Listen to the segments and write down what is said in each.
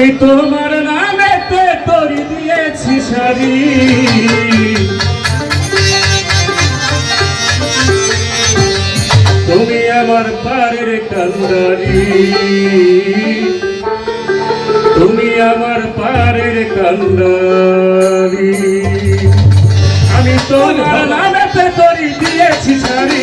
আমি তোমার নামেতে তরি দিয়েছি সারি তুমি আমার পারের কান্দারি। তুমি আমার পারের কান্দারি। আমি তোমার নামেতে তরি দিয়েছি সারি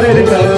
Ready to it